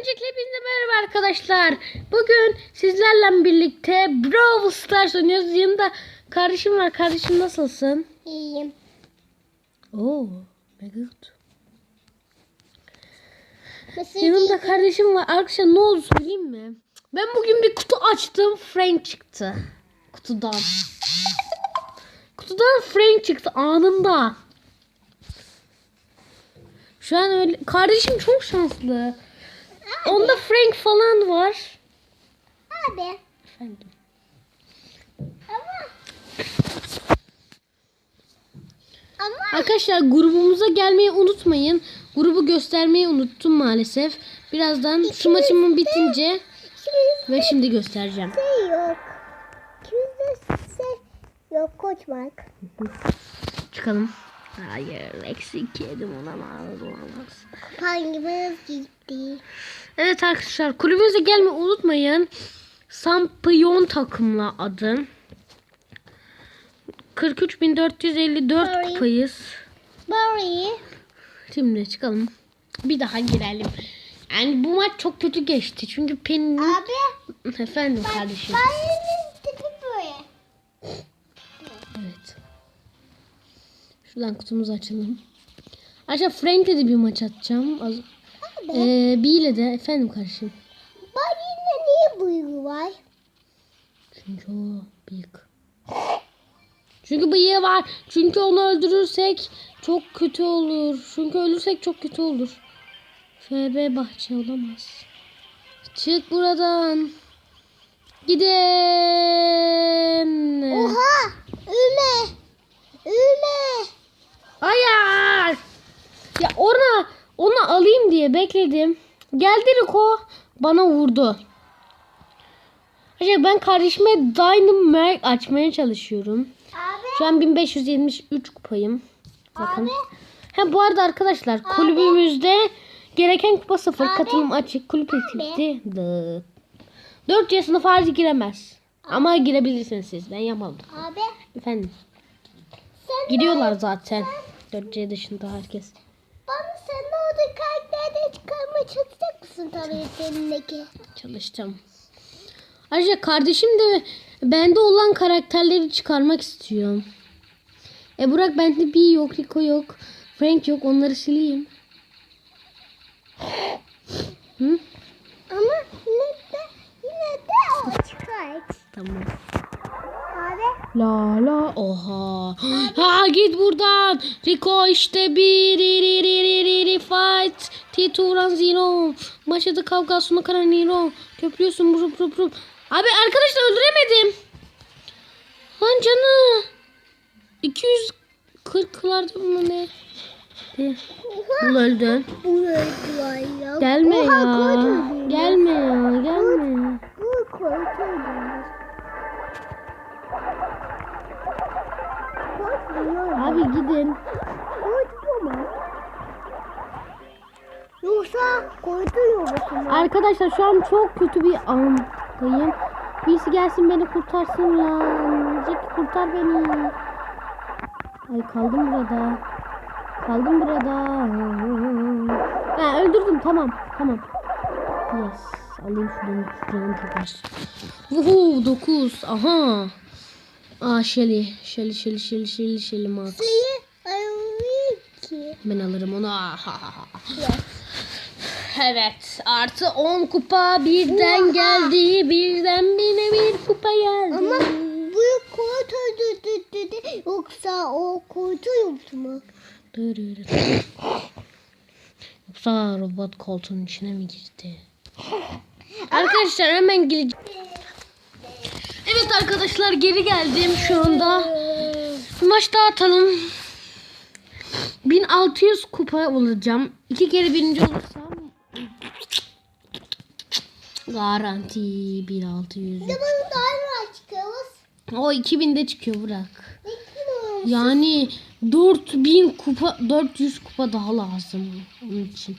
Öncelikle hepinize merhaba arkadaşlar. Bugün sizlerle birlikte Brawl Stars oynuyoruz. Yanımda kardeşim var. Kardeşim nasılsın? İyiyim. Oo, ne good. Yanımda kardeşim var. Arkadaşlar ne oldu söyleyeyim mi? Ben bugün bir kutu açtım. Frank çıktı. Kutudan. Kutudan Frank çıktı anında. Şu an öyle. Kardeşim çok şanslı. Onda Frank falan var. Abi. Efendim. Ama. Ama. Arkadaşlar grubumuza gelmeyi unutmayın. Grubu göstermeyi unuttum maalesef. Birazdan şu maçımın bitince ve şimdi göstereceğim. yok. Kimizde şey yok koçmak. Çıkalım. Hayır eksik yedim olamaz olamaz. Hangimiz gitti? Evet arkadaşlar kulübümüze gelmeyi unutmayın. Sampiyon takımla adı. 43.454 Sorry. kupayız. Barry. Şimdi çıkalım. Bir daha girelim. Yani bu maç çok kötü geçti. Çünkü Penny... Abi. Efendim kardeşim. Barry'nin Şuradan kutumuzu açalım. Arkadaşlar Frank'le de bir maç atacağım. Az... Ee, B ile de efendim kardeşim. Barry'nin niye bıyığı var? Çünkü o büyük. Çünkü bıyığı var. Çünkü onu öldürürsek çok kötü olur. Çünkü ölürsek çok kötü olur. FB bahçe olamaz. Çık buradan. Gidin. Oha. Üme. Üme. Hayır. Ya ona onu alayım diye bekledim. Geldi Rico bana vurdu. Arkadaşlar ben kardeşime Dynamite açmaya çalışıyorum. Abi. Şu an 1573 kupayım. Bakın. Abi. Ha bu arada arkadaşlar kulübümüzde gereken kupa sıfır Abi. katılım açık kulüp etiketi. 4 sınıf harici giremez. Ama girebilirsiniz siz. Ben yapmadım. Abi. Efendim. Sen Gidiyorlar zaten. 4C dışında herkes. Bana sen orada karakterden çıkarmaya çalışacak mısın tabletindeki? Çalıştım. Ayrıca kardeşim de bende olan karakterleri çıkarmak istiyorum. E Burak bende bir yok, Rico yok, Frank yok. Onları sileyim. Hı? Ama yine de yine de o çıkart. Tamam. La la oha. Ha git buradan. Rico işte bir ri ri ri ri ri ri fight. Tituran zero. Başladı kavga sona karan Nero. Köprüyorsun burup burup burup. Abi arkadaşlar öldüremedim. Lan canı. 240'larda mı ne? De. Bul öldü. Gelme ya. Gelme ya. Gelme. Bu koydun. Abi gidin. Yoksa koydun? Arkadaşlar şu an çok kötü bir andayım. Birisi gelsin beni kurtarsın ya. Jack kurtar beni. Ay kaldım burada. Kaldım burada. Ha, öldürdüm tamam. Tamam. Yes. Alayım şuradan şuradan tekrar. Vuhu 9. Aha. Aa Shelly. Shelly Shelly Shelly Shelly Shelly Max. Ben alırım onu. Evet. Artı 10 kupa birden Oha. geldi. Birden bine bir kupa geldi. Ama bu koydun dedi yoksa o koydun mu? Dırırır. Yoksa robot koltuğun içine mi girdi? Arkadaşlar hemen gireceğim. Evet arkadaşlar geri geldim şu anda. Maç daha atalım. 1600 kupa olacağım. İki kere birinci olursam garanti 1600. Bana daha çıkıyoruz. O 2000'de çıkıyor bırak. Ne? Yani 4000 kupa 400 kupa daha lazım onun için.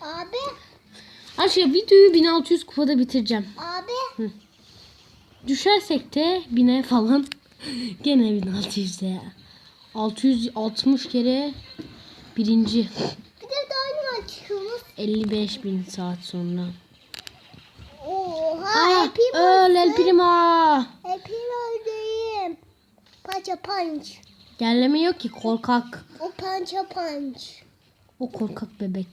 Abi, Aşağı videoyu 1600 kupada bitireceğim. abi. Düşersek de 1000'e falan gene 1600'de ya. 660 kere birinci. Bir de daha çıkıyoruz. 55 bin saat sonra. Oha Aa, hepim öl El Primo. Hepim öldüğüm. Pança punch. Gellemiyor ki korkak. O pança punch. O korkak bebek.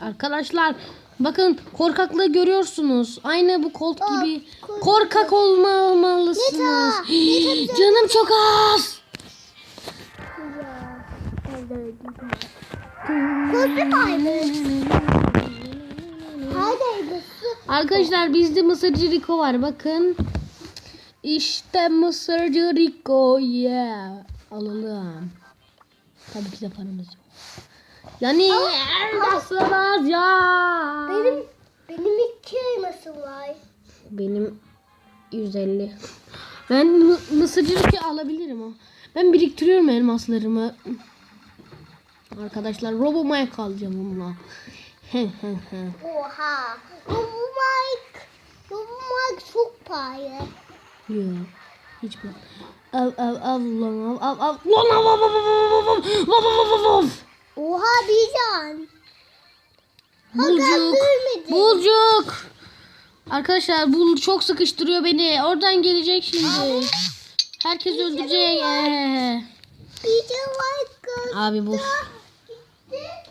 Arkadaşlar bakın korkaklığı görüyorsunuz. Aynı bu kolt Aa, gibi. korkak. Korkak olmamalısınız. Neta, Neta bize- Canım çok az. Arkadaşlar bizde Mısırcı Rico var bakın. İşte Mısırcı Rico yeah. Alalım. Tabii ki de paramız yok. Yani nasılsınız ya? Benim benim iki elmasım var. Benim 150. Ben mı- Mısırcı Rico alabilirim o. Ben biriktiriyorum elmaslarımı. Arkadaşlar Robo Mike alacağım onunla. Oha. Bu Mike. Bu Mike çok pahalı. Yok. Hiç bu. Av av av lan av av av lan av av av av av av av av av av Oha bir can. Bulcuk. Bulcuk. Arkadaşlar bul çok sıkıştırıyor beni. Oradan gelecek şimdi. Herkes öldürecek. Ee. Bir var kız. Abi bul.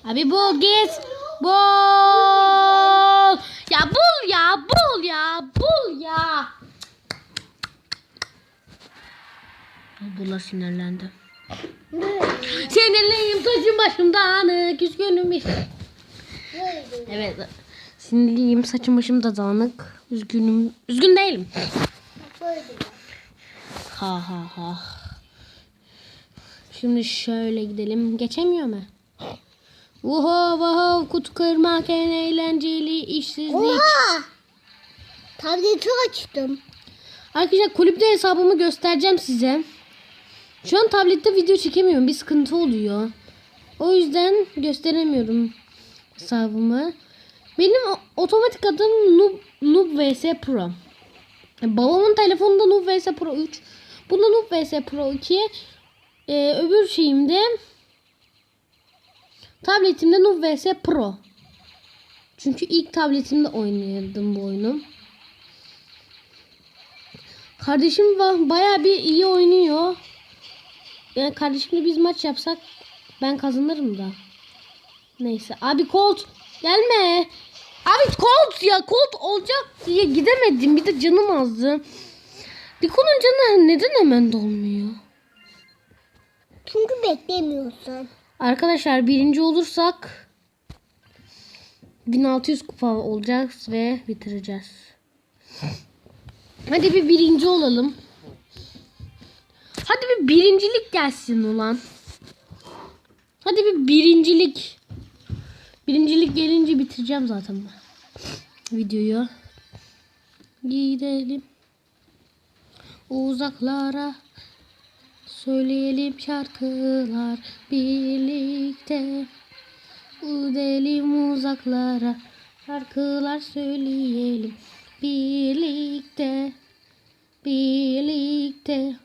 Abi bul git. Bul. Ya bul ya bul ya bul ya. Bunlar sinirlendi. Sinirliyim saçım başımdan küskünüm. Böyle. Evet. Sinirliyim saçım başım da dağınık. Üzgünüm. Üzgün değilim. Ha ha ha. Şimdi şöyle gidelim. Geçemiyor mu? Oho oho kutu kırmak en eğlenceli işsizlik. Oha. Tableti açtım. Arkadaşlar kulüpte hesabımı göstereceğim size. Şu an tablette video çekemiyorum. Bir sıkıntı oluyor. O yüzden gösteremiyorum hesabımı. Benim otomatik adım Noob, Noob vs Pro. Babamın telefonunda Noob vs Pro 3. Bunda Noob vs Pro 2. E, öbür şeyimde tabletimde Noob vs Pro. Çünkü ilk tabletimde oynuyordum bu oyunu. Kardeşim bayağı bir iyi oynuyor. Yani kardeşimle biz maç yapsak ben kazanırım da. Neyse. Abi Colt gelme. Abi Colt ya Colt olacak diye gidemedim. Bir de canım azdı. Rico'nun canı neden hemen dolmuyor? Çünkü beklemiyorsun. Arkadaşlar birinci olursak 1600 kupa olacağız ve bitireceğiz. Hadi bir birinci olalım. Hadi bir birincilik gelsin ulan. Hadi bir birincilik. Birincilik gelince bitireceğim zaten ben. Videoyu. Gidelim. Uzaklara. Söyleyelim şarkılar birlikte. Gidelim uzaklara. Şarkılar söyleyelim birlikte. Birlikte.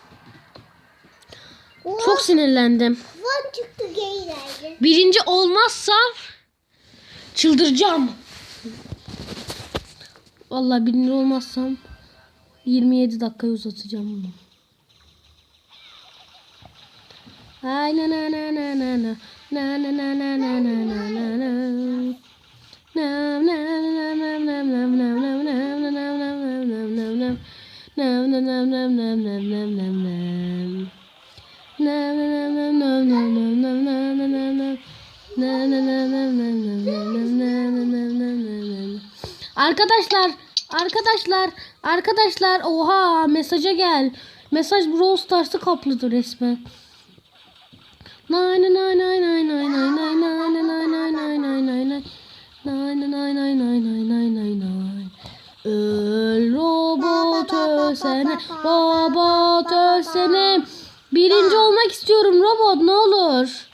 Çok sinirlendim. Van çıktı geylerde. Birinci olmazsam çıldıracağım. Vallahi birinci olmazsam 27 dakikaya uzatacağım bunu. Ay na na na na na na na na na na na na na na na nam nam nam nam nam nam nam nam nam nam nam Nam nam nam nam nam nam nam Arkadaşlar, arkadaşlar, arkadaşlar. Oha, mesaja gel. Mesaj Brawl Stars'ı kapladı resmen. Nay nay nay nay nay nay nay nay nay nay nay nay nay nay nay Nay nay nay nay nay nay nay nay nay Öl robot ölsene Robot ölsene Birinci olmak istiyorum robot ne olur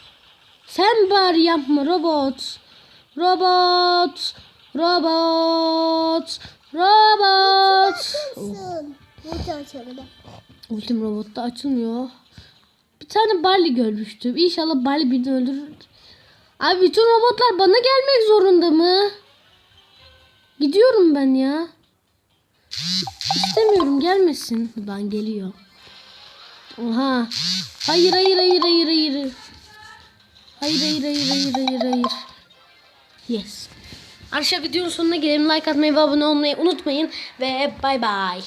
Sen bari yapma robot Robot Robot. Robot. Da açıldı. Ultim robotta açılmıyor. Bir tane Barley görmüştüm. İnşallah Barley birini öldürür. Abi bütün robotlar bana gelmek zorunda mı? Gidiyorum ben ya. İstemiyorum gelmesin. Ben geliyor. Oha. Hayır hayır hayır hayır hayır. Hayır hayır hayır hayır hayır hayır. Yes. Arkadaşlar videonun sonuna gelelim. Like atmayı ve abone olmayı unutmayın. Ve bay bay.